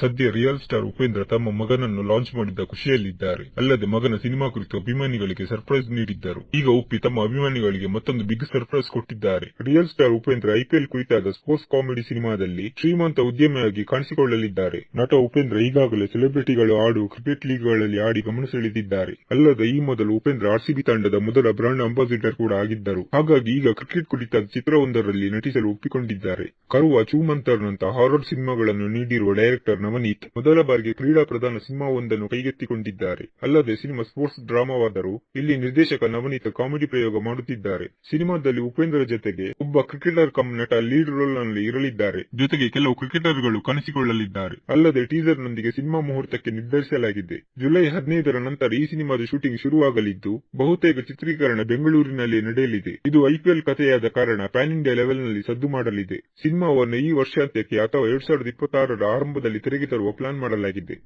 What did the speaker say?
ಸದ್ಯ real star Upendra ತಮ್ಮ ಮಗನನ್ನು ಲಾಂಚ್ ಮಾಡಿದ್ದ ಖುಷಿಯಲ್ಲಿದ್ದಾರೆ. ಅಲ್ಲದೆ ಮಗನ ಸಿನಿಮಾ ಕುರಿತು ಅಭಿಮಾನಿಗಳಿಗೆ ಸರ್ಪ್ರೈಸ್ ನೀಡಿದ್ದರು. ಈಗ ಉಪ್ಪಿ ತಮ್ಮ ಅಭಿಮಾನಿಗಳಿಗೆ ಮತ್ತೊಂದು ಬಿಗ್ ಸರ್ಪ್ರೈಸ್ ಕೊಟ್ಟಿದ್ದಾರೆ. ರಿಯಲ್ ಸ್ಟಾರ್ ಉಪೇಂದ್ರ ಐಪಿಎಲ್ ಕುರಿತಾದ ಸ್ಪೋರ್ಟ್ಸ್ ಕಾಮಿಡಿ ಸಿನಿಮಾದಲ್ಲಿ ಶ್ರೀಮಂತ ಉದ್ಯಮಿಯಾಗಿ ಕಾಣಿಸಿಕೊಳ್ಳಲಿದ್ದಾರೆ. ನಟ ಉಪೇಂದ್ರ ಈಗಾಗಲೇ ಸೆಲೆಬ್ರಿಟಿಗಳು ಆಡುವ ಕ್ರಿಕೆಟ್ ಲೀಗ್ಗಳಲ್ಲಿ ಆಡಿ ಗಮನ ಸೆಳೆದಿದ್ದಾರೆ ಅಲ್ಲದೆ ಈ ಮೊದಲು ಉಪೇಂದ್ರ ಆರ್ಸಿಬಿ ತಂಡದ ಮೊದಲ ಬ್ರಾಂಡ್ ಅಂಬಾಸಿಡರ್ ಕೂಡ ಆಗಿದ್ದರು. ಹಾಗಾಗಿ ಈಗ ಕ್ರಿಕೆಟ್ ಕುರಿತಾದ ಚಿತ್ರವೊಂದರಲ್ಲಿ ನಟಿಸಲು ಒಪ್ಪಿಕೊಂಡಿದ್ದಾರೆ. ಕರುವ ಚೂಮಂತರ್ನಂತ ಹಾರರ್ ಸಿನಿಮಾಗಳನ್ನು ನೀಡಿರುವ ಡೈರೆಕ್ಟರ್ ನವನೀತ್ ಮೊದಲ ಬಾರಿಗೆ ಕ್ರೀಡಾ ಪ್ರಧಾನ ಸಿನಿಮಾವೊಂದನ್ನು ಕೈಗೆತ್ತಿಕೊಂಡಿದ್ದಾರೆ. ಅಲ್ಲದೆ ಸಿನಿಮಾ ಸ್ಪೋರ್ಟ್ಸ್ ಡ್ರಾಮಾವಾದರೂ ಇಲ್ಲಿ ನಿರ್ದೇಶಕ ನವನೀತ್ ಕಾಮಿಡಿ ಪ್ರಯೋಗ ಮಾಡುತ್ತಿದ್ದಾರೆ. ಸಿನಿಮಾದಲ್ಲಿ ಉಪೇಂದ್ರ ಜೊತೆಗೆ ಒಬ್ಬ ಕ್ರಿಕೆಟರ್ ಕಮ್ ನಟ ಲೀಡ್ ರೋಲ್ನಲ್ಲಿ ಇರಲಿದ್ದಾರೆ. ಜೊತೆಗೆ ಕೆಲವು ಕ್ರಿಕೆಟರ್ಗಳು ಕಾಣಿಸಿಕೊಳ್ಳಲಿದ್ದಾರೆ. ಅಲ್ಲದೆ ಟೀಸರ್ ನೊಂದಿಗೆ ಸಿನಿಮಾ ಮುಹೂರ್ತಕ್ಕೆ ನಿರ್ಧರಿಸಲಾಗಿದೆ. ಜುಲೈ ಹದಿನೈದರ ನಂತರ ಈ ಸಿನಿಮಾದ ಶೂಟಿಂಗ್ ಶುರುವಾಗಲಿದ್ದು, ಬಹುತೇಕ ಚಿತ್ರೀಕರಣ ಬೆಂಗಳೂರಿನಲ್ಲಿ ನಡೆಯಲಿದೆ. ಇದು ಐಪಿಎಲ್ ಕಥೆಯಾದ ಕಾರಣ ಪ್ಯಾನ್ ಇಂಡಿಯಾ ಲೆವೆಲ್ನಲ್ಲಿ ಸದ್ದು ಮಾಡಲಿದೆ. ಸಿನಿಮಾವನ್ನು ಈ ವರ್ಷಾಂತ್ಯಕ್ಕೆ ಅಥವಾ ಎರಡ್ ಸಾವಿರದ ಇಪ್ಪತ್ತಾರರ ಆರಂಭದಲ್ಲಿ ತೆರೆಗೆ ತರುವ ಪ್ಲಾನ್ ಮಾಡಲಾಗಿದೆ.